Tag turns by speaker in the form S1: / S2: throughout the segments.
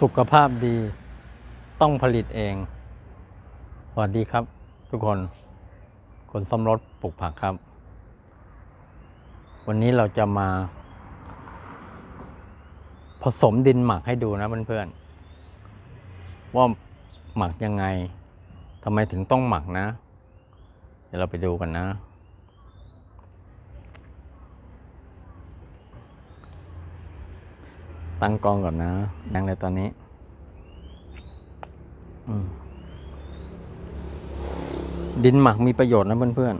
S1: สุขภาพดีต้องผลิตเอง สวัสดีครับทุกคน คนซ่อมรถปลูกผักครับ วันนี้เราจะมา ผสมดินหมักให้ดูนะเพื่อนๆ ว่าหมักยังไงทำไมถึงต้องหมักนะ เดี๋ยวเราไปดูกันนะ ตั้งกล้องก่อนนะดังเลยตอนนี้ดินหมักมีประโยชน์นะเพื่อน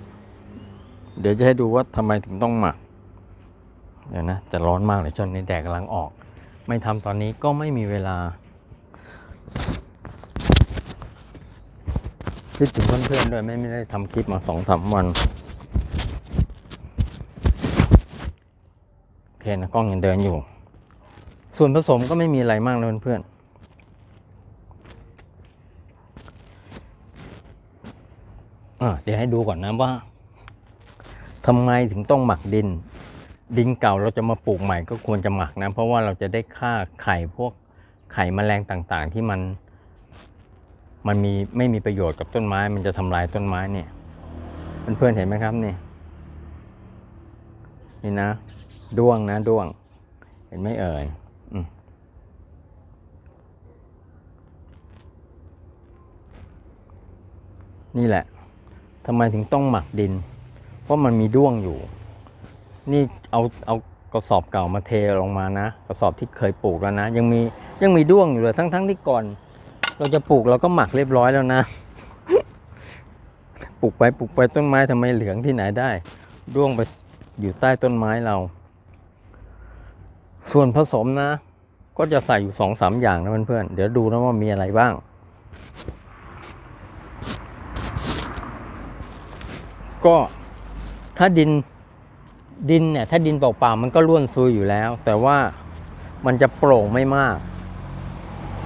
S1: ๆ เดี๋ยวจะให้ดูว่าทำไมถึงต้องหมัก เดี๋ยวนะ จะร้อนมากเลยช่วงนี้แดดกำลังออก ไม่ทำตอนนี้ก็ไม่มีเวลา คิดถึงเพื่อนๆด้วยไม่ไม่ได้ทำคลิปมาสองสามวัน โอเคนะกล้องยังเดินอยู่ ส่วนผสมก็ไม่มีอะไรมากนะเพื่อนเดี๋ยวให้ดูก่อนนะว่าทำไมถึงต้องหมักดิน ดินเก่าเราจะมาปลูกใหม่ก็ควรจะหมักนะ เพราะว่าเราจะได้ฆ่าไข่พวกไข่แมลงต่างๆ ที่มัน มันมีไม่มีประโยชน์กับต้นไม้ มันจะทำลายต้นไม้เนี่ยเพื่อนๆเห็นไหมครับนี่นี่นะด้วงนะด้วง เห็นไหมเอ่ย นี่แหละทำไมถึงต้องหมักดิน เพราะมันมีด้วงอยู่ นี่เอาเอากระสอบเก่ามาเทลงมานะ กระสอบที่เคยปลูกแล้วนะ ยังมียังมีด้วงอยู่เลยทั้งทั้งที่ก่อน เราจะปลูกเราก็หมักเรียบร้อยแล้วนะ ปลูกไปปลูกไปต้นไม้ทำไมเหลืองที่ไหนได้ ด้วงไปอยู่ใต้ต้นไม้เรา ส่วนผสมนะ ก็จะใส่อยู่สองสามอย่างนะเพื่อนๆเดี๋ยวดูนะว่ามีอะไรบ้าง ก็ถ้าดินดินเนี่ยถ้าดินเปล่าๆมันก็ร่วนซุยอยู่แล้ว แต่ว่ามันจะโปร่งไม่มาก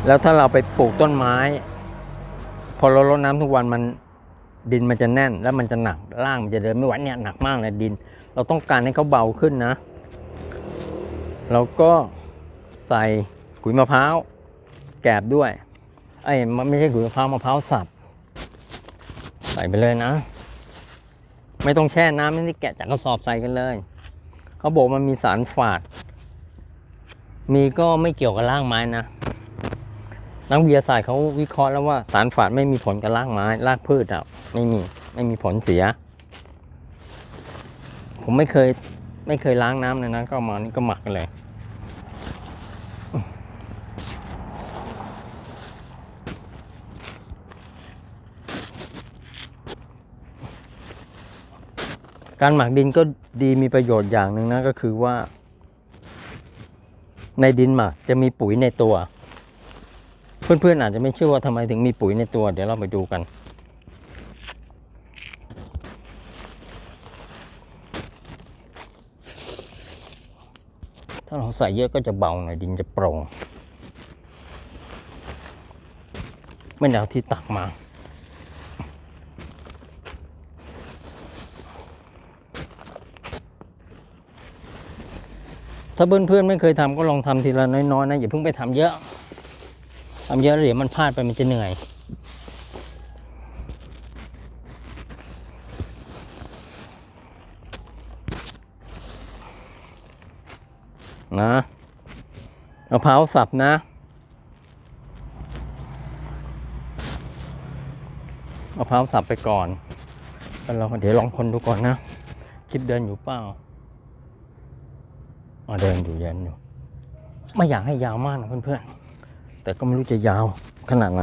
S1: แล้วถ้าเราไปปลูกต้นไม้ พอเรารดน้ำทุกวันมันดินมันจะแน่น แล้วมันจะหนักร่างมันจะเดินไม่ไหวเนี่ยหนักมากเลยดิน เราต้องการให้เขาเบาขึ้นนะ เราก็ใส่ขุยมะพร้าวแกบด้วยไอ้ไม่ใช่ขุยมะพร้าวมะพร้าวสับใส่ไปเลยนะ ไม่ต้องแช่น้ำไม่แกะจากกระสอบใส่กันเลย เขาบอกมันมีสารฝาด มีก็ไม่เกี่ยวกับร่างไม้นะนักวิทยาศาสตร์เขาวิเคราะห์แล้วว่าสารฝาดไม่มีผลกับรากไม้รากพืชอะไม่มีไม่มีผลเสีย ผมไม่เคย ไม่เคยล้างน้ำเลยนะ ก็มานี่ก็หมักกันเลยการหมักดินก็ดีมีประโยชน์อย่างหนึ่งนะก็คือว่า ในดินหมักจะมีปุ๋ยในตัว เพื่อนๆอาจจะไม่เชื่อว่าทำไมถึงมีปุ๋ยในตัว เดี๋ยวเราไปดูกัน ถ้าเราใส่เยอะก็จะเบาหน่อยดินจะโปร่งไม่ได้เอาที่ตักมา ถ้าเพื่อนๆไม่เคยทำก็ลองทำทีละน้อยๆนะอย่าเพิ่งไปทำเยอะทำเยอะเดี๋ยวมันพลาดไปมันจะเหนื่อย นะมะพร้าวสับนะ มะพร้าวสับไปก่อนแล้วเราเดี๋ยวลองคนดูก่อนนะ คลิปเดินอยู่เปล่าอ่าเดินอยู่เดินอยู่ ไม่อยากให้ยาวมากนะเพื่อนๆ แต่ก็ไม่รู้จะยาวขนาดไหน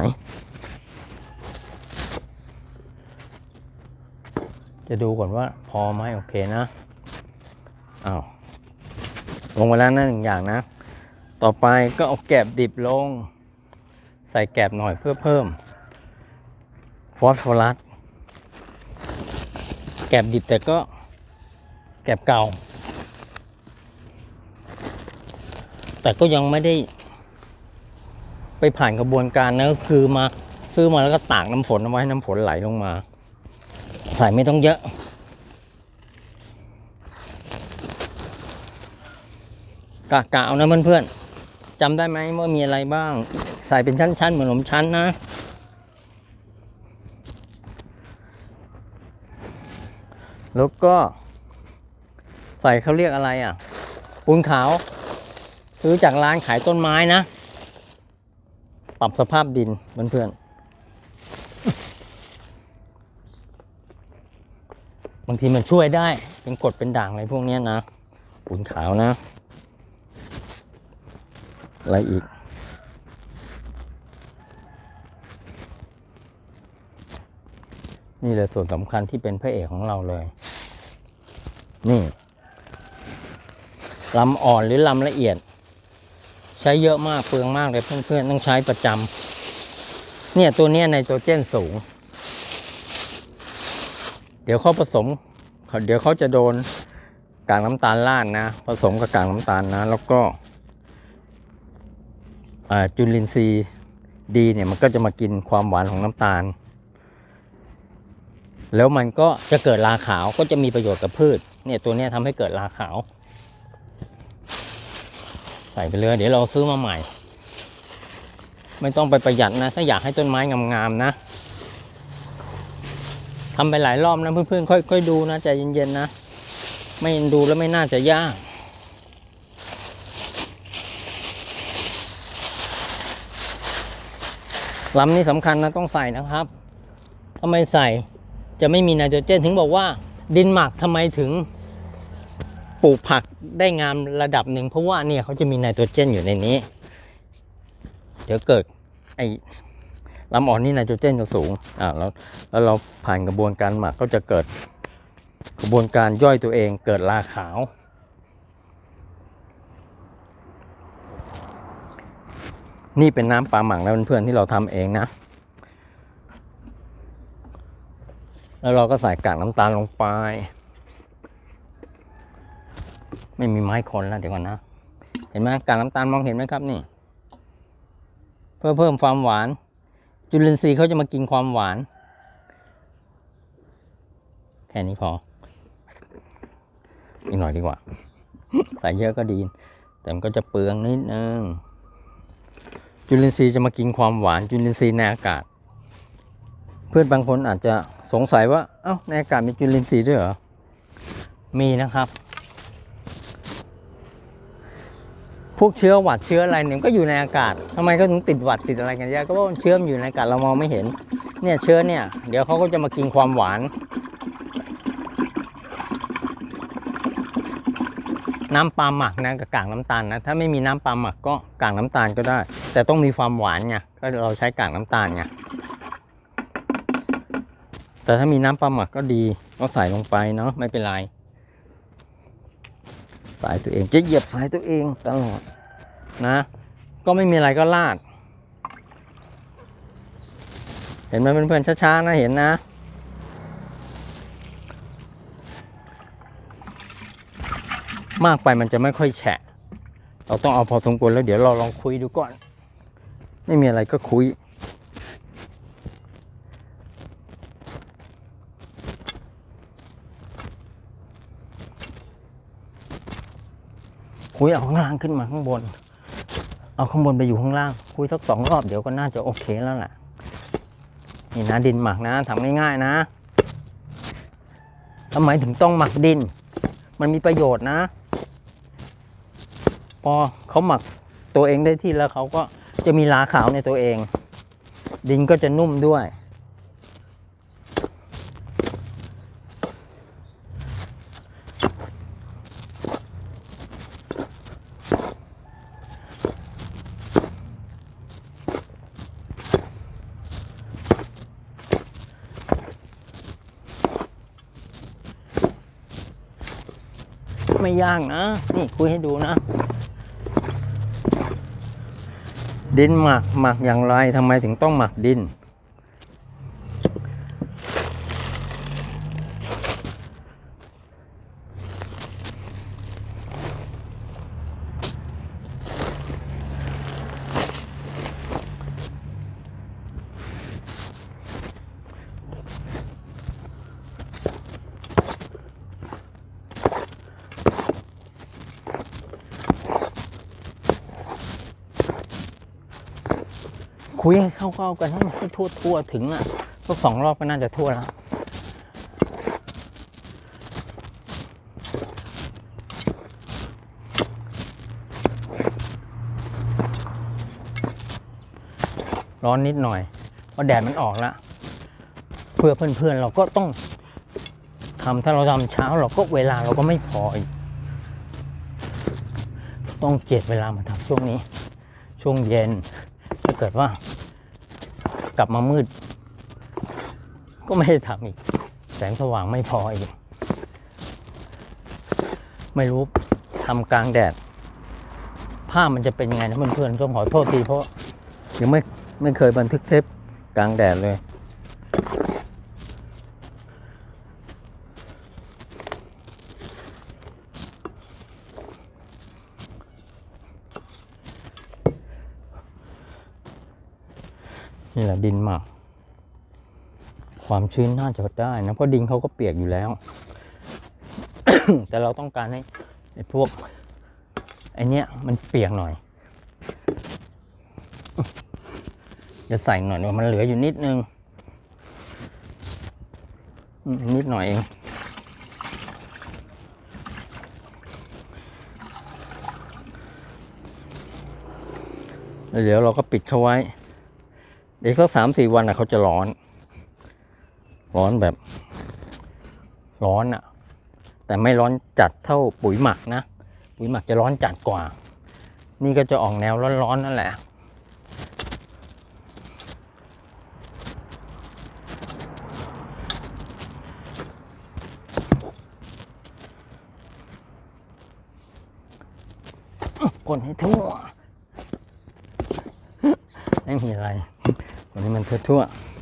S1: จะดูก่อนว่าพอไหมโอเคนะ อ้าว ลงมาแล้วนะหนึ่งอย่างนะ ต่อไปก็เอาแกบดิบลง ใส่แกบหน่อยเพื่อเพิ่ม ฟอสฟอรัส แกบดิบแต่ก็แกบเก่า แต่ก็ยังไม่ได้ ไปผ่านกระบวนการนะก็คือมาซื้อมาแล้วก็ตากน้ำฝนเอาไว้ให้น้ำฝนไหลลงมา ใส่ไม่ต้องเยอะ กะกะเอานะเพื่อนๆจำได้ไหมว่ามีอะไรบ้าง ใส่เป็นชั้นๆเหมือนขนมชั้นนะ แล้วก็ ใส่เขาเรียกอะไรอะ ปูนขาวซื้อจากร้านขายต้นไม้นะ ปรับสภาพดินเพื่อนๆบางทีมันช่วยได้ เป็นกดเป็นด่างอะไรพวกนี้นะปูนขาวนะ อะไรอีก นี่เลยส่วนสำคัญที่เป็นพระเอกของเราเลย นี่ลำอ่อนหรือลำละเอียด ใช้เยอะมากเปลืองมากเลยเพื่อนๆต้องใช้ประจำเนี่ยตัวเนี้ยไนโตรเจนสูง เดี๋ยวเขาผสมเขาเดี๋ยวเขาจะโดนกากน้ำตาลล่านนะ ผสมกับกากน้ำตาลนะ แล้วก็ จุลินทรีย์ดีเนี่ยมันก็จะมากินความหวานของน้ำตาล แล้วมันก็จะเกิดราขาวก็จะมีประโยชน์กับพืชเนี่ยตัวเนี้ยทำให้เกิดราขาว ใส่ไปเลยเดี๋ยวเราซื้อมาใหม่ ไม่ต้องไปประหยัดนะ ถ้าอยากให้ต้นไม้งามๆนะทำไปหลายรอบนะเพื่อนๆค่อยๆดูนะใจเย็นๆนะ ไม่ดูแล้วไม่น่าจะยาก ลำนี้สำคัญนะต้องใส่นะครับถ้าไม่ใส่จะไม่มีไนโตรเจนถึงบอกว่า ดินหมักทำไมถึงปลูกผักได้งามระดับหนึ่งเพราะว่าเนี่ยเขาจะมีไนโตรเจนอยู่ในนี้ เดี๋ยวเกิดไอ้ลำอ่อนนี่ไนโตรเจนจะสูงอ่าแล้วแล้วเราผ่านกระบวนการหมักก็จะเกิดกระบวนการย่อยตัวเองเกิดราขาว นี่เป็นน้ำปลาหมักนะเพื่อนๆที่เราทำเองนะ แล้วเราก็ใส่กากน้ำตาลลงไป ไม่มีไม้คนแล้วเดี๋ยวก่อนนะ เห็นไหมกากน้ำตาลมองเห็นไหมครับนี่ เพื่อเพิ่มความหวาน จุลินทรีย์เขาจะมากินความหวาน แค่นี้พอ อีกหน่อยดีกว่า ใส่เยอะก็ดี แต่มันก็จะเปลืองนิดนึง จุลินทรีย์จะมากินความหวานจุลินทรีย์ในอากาศ เพื่อนบางคนอาจจะสงสัยว่าเอ้าในอากาศมีจุลินทรีย์ด้วยเหรอมีนะครับ พวกเชื้อหวัดเชื้ออะไรเนี่ยก็อยู่ในอากาศทำไมก็ถึงติดหวัดติดอะไรกันเยอะก็เพราะเชื้อมันอยู่ในอากาศเรามองไม่เห็น เนี่ยเชื้อเนี่ย เดี๋ยวเขาก็จะมากินความหวาน น้ำปลาหมักนะกับกากน้ำตาลนะถ้าไม่มีน้ำปลาหมักก็กากน้ำตาลก็ได้ แต่ต้องมีความหวานไงก็เราใช้กากน้ำตาลไงแต่ถ้ามีน้ำปลาหมักก็ดีก็ใส่ลงไปเนาะไม่เป็นไรสายตัวเองจะเหยียบสายตัวเองตลอดนะ ก็ไม่มีอะไรก็ลาด เห็นไหมเพื่อนๆช้าๆนะเห็นนะ มากไปมันจะไม่ค่อยแฉะ เราต้องเอาพอสมควรแล้วเดี๋ยวเราลองคุยดูก่อน ไม่มีอะไรก็คุย คุยเอาข้างล่างขึ้นมาข้างบน เอาข้างบนไปอยู่ข้างล่าง คุยสักสองรอบเดี๋ยวก็น่าจะโอเคแล้วแหละนี่นะดินหมักนะทำง่ายๆนะทำไมถึงต้องหมักดิน มันมีประโยชน์นะ พอเขาหมักตัวเองได้ที่แล้วเขาก็จะมีลาขาวในตัวเอง ดินก็จะนุ่มด้วย ไม่ยากนะ นี่คุยให้ดูนะ ดินหมักหมักอย่างไรทำไมถึงต้องหมักดิน คุยให้เข้าๆกันให้มันทั่วทั่วถึงอะสักสองรอบก็น่าจะทั่วแล้วร้อนนิดหน่อยเพราะแดดมันออกแล้วเพื่อเพื่อนๆเราก็ต้องทำถ้าเราทำเช้าเราก็เวลาเราก็ไม่พออีกต้องเจ็ดเวลามาทำช่วงนี้ ช่วงเย็นถ้าเกิดว่า กลับมามืด ก็ไม่ได้ทำอีก แสงสว่างไม่พออีก ไม่รู้ทำกลางแดด ภาพมันจะเป็นยังไงนะเพื่อนๆต้องขอโทษทีเพราะยังไม่ไม่เคยบันทึกเทปกลางแดดเลย นี่แหละดินหมัก ความชื้นน่าจะได้นะเพราะดินเขาก็เปียกอยู่แล้ว แต่เราต้องการให้ไอ้พวกไอเนี้ยมันเปียกหน่อยจะใส่หน่อยมันเหลืออยู่นิดนึง นิดหน่อยเองแล้วเดี๋ยวเราก็ปิดเขาไว้ เดี๋ยวสักสามสี่วันอะเขาจะร้อน ร้อนแบบ ร้อนอะแต่ไม่ร้อนจัดเท่าปุ๋ยหมักนะ ปุ๋ยหมักจะร้อนจัดกว่า นี่ก็จะออกแนวร้อนๆนั่นแหละคนให้ทั่ว ไม่มีอะไร วันนี้มันทั่วๆ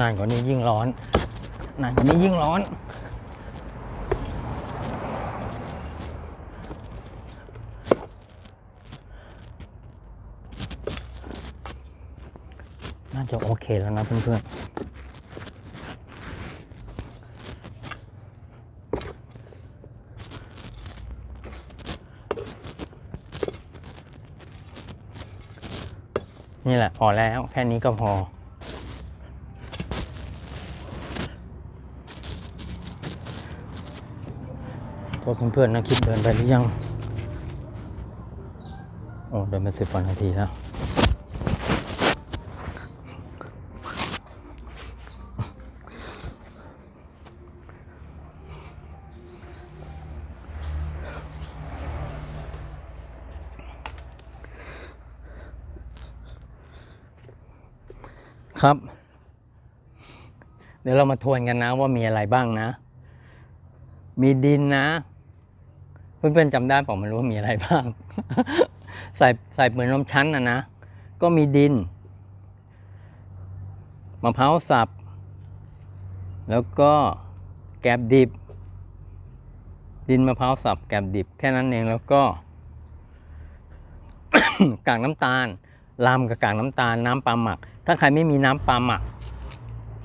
S1: นานกว่านี้ยิ่งร้อน นานกว่านี้ยิ่งร้อน น่าจะโอเค แล้วนะเพื่อนๆ นี่แหละพอแล้วแค่นี้ก็พอพวกเพื่อนๆนะคิดเดินไปหรือยัง โอ้ เดินไปสิบกว่านาทีแล้ว ครับ เดี๋ยวเรามาทวนกันนะว่ามีอะไรบ้างนะ มีดินนะ เพื่อนๆจำได้ผมไม่รู้ว่ามีอะไรบ้าง ใส่ใส่เหมือนนมชั้นนะนะ ก็มีดินมะพร้าวสับ แล้วก็แกบดิบ ดินมะพร้าวสับแกบดิบ แค่นั้นเองแล้วก็กากน้ำตาลลามกับกากน้ำตาลน้ำปลาหมัก ถ้าใครไม่มีน้ำปลาหมัก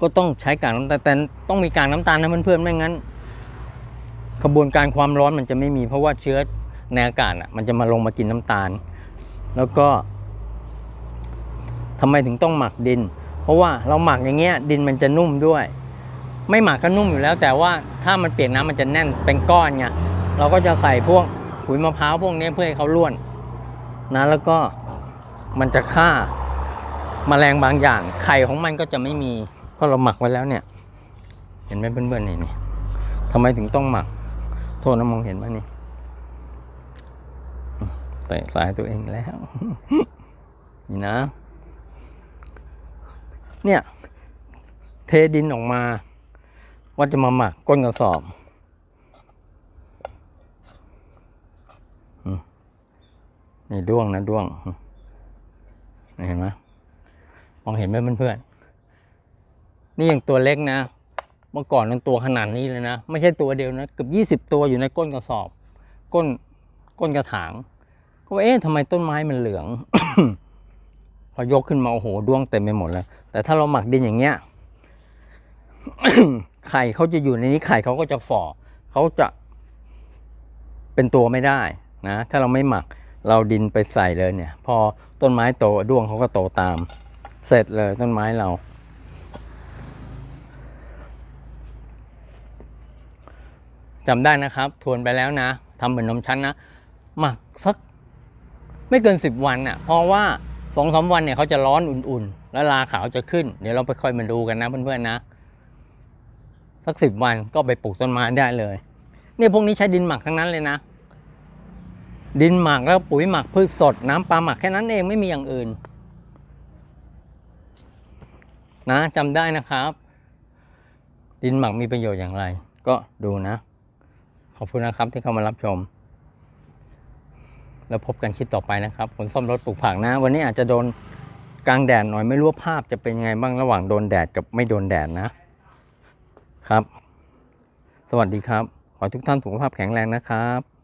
S1: ก็ต้องใช้กากน้ำตาลแต่ต้องมีกากน้ำตาลนะเพื่อนๆไม่งั้นกระบวนการความร้อนมันจะไม่มีเพราะว่าเชื้อในอากาศอะมันจะมาลงมากินน้ำตาล แล้วก็ทำไมถึงต้องหมักดิน เพราะว่าเราหมักอย่างเงี้ยดินมันจะนุ่มด้วย ไม่หมักก็นุ่มอยู่แล้ว แต่ว่าถ้ามันเปียกน้ำมันจะแน่นเป็นก้อนไงเราก็จะใส่พวกขุยมะพร้าวพวกนี้เพื่อให้เขาร่วนนะแล้วก็มันจะฆ่า แมลงบางอย่าง ไข่ของมันก็จะไม่มี เพราะเราหมักไว้แล้วเนี่ย เห็นไหมเพื่อนๆนี่นี่ทำไมถึงต้องหมัก โทษนะมองเห็นไหมนี่แต่สายตัวเองแล้ว นี่นะ เนี่ย เทดินออกมา ว่าจะมาหมักก้นกระสอบนี่ด้วงนะด้วงเห็นไหม มองเห็นไหมเพื่อนๆนี่อยังตัวเล็กนะ เมื่อก่อนมันตัวขนาดนี้เลยนะ ไม่ใช่ตัวเดียวนะเกือบยี่สิบ20 ตัวอยู่ในก้นกระสอบ ก้นก้นกระถาง ก็ว่าเอ๊ะทำไมต้นไม้มันเหลือง พอยกขึ้นมาโอ้โหด้วงเต็มไปหมดเลยแต่ถ้าเราหมักดินอย่างเงี้ยไข่เขาจะอยู่ในนี้ไข่เขาก็จะฝ่อเขาจะเป็นตัวไม่ได้นะ ถ้าเราไม่หมักเราดินไปใส่เลยเนี่ย พอต้นไม้โตด้วงเขาก็โตตาม เสร็จเลยต้นไม้เรา จำได้นะครับ ทวนไปแล้วนะทำเหมือนนมชั้นนะ หมักสักไม่เกินสิบวันน่ะ เพราะว่าสองสามวันเนี่ยเขาจะร้อนอุ่นๆ แล้วราขาวจะขึ้น เดี๋ยวเราไปค่อยมาดูกันนะเพื่อนๆนะ สักสิบวันก็ไปปลูกต้นไม้ได้เลยเนี่ยพวกนี้ใช้ดินหมักทั้งนั้นเลยนะ ดินหมักแล้วปุ๋ยหมักพืชสดน้ำปลาหมักแค่นั้นเองไม่มีอย่างอื่น นะจำได้นะครับ ดินหมักมีประโยชน์อย่างไร ก็ดูนะ ขอบคุณนะครับที่เข้ามารับชม แล้วพบกันคลิปต่อไปนะครับผลส้มรถปลูกผักนะ วันนี้อาจจะโดนกลางแดดหน่อยไม่รู้ว่าภาพจะเป็นไงบ้างระหว่างโดนแดดกับไม่โดนแดดนะครับ สวัสดีครับ ขอทุกท่านสุขภาพแข็งแรงนะครับ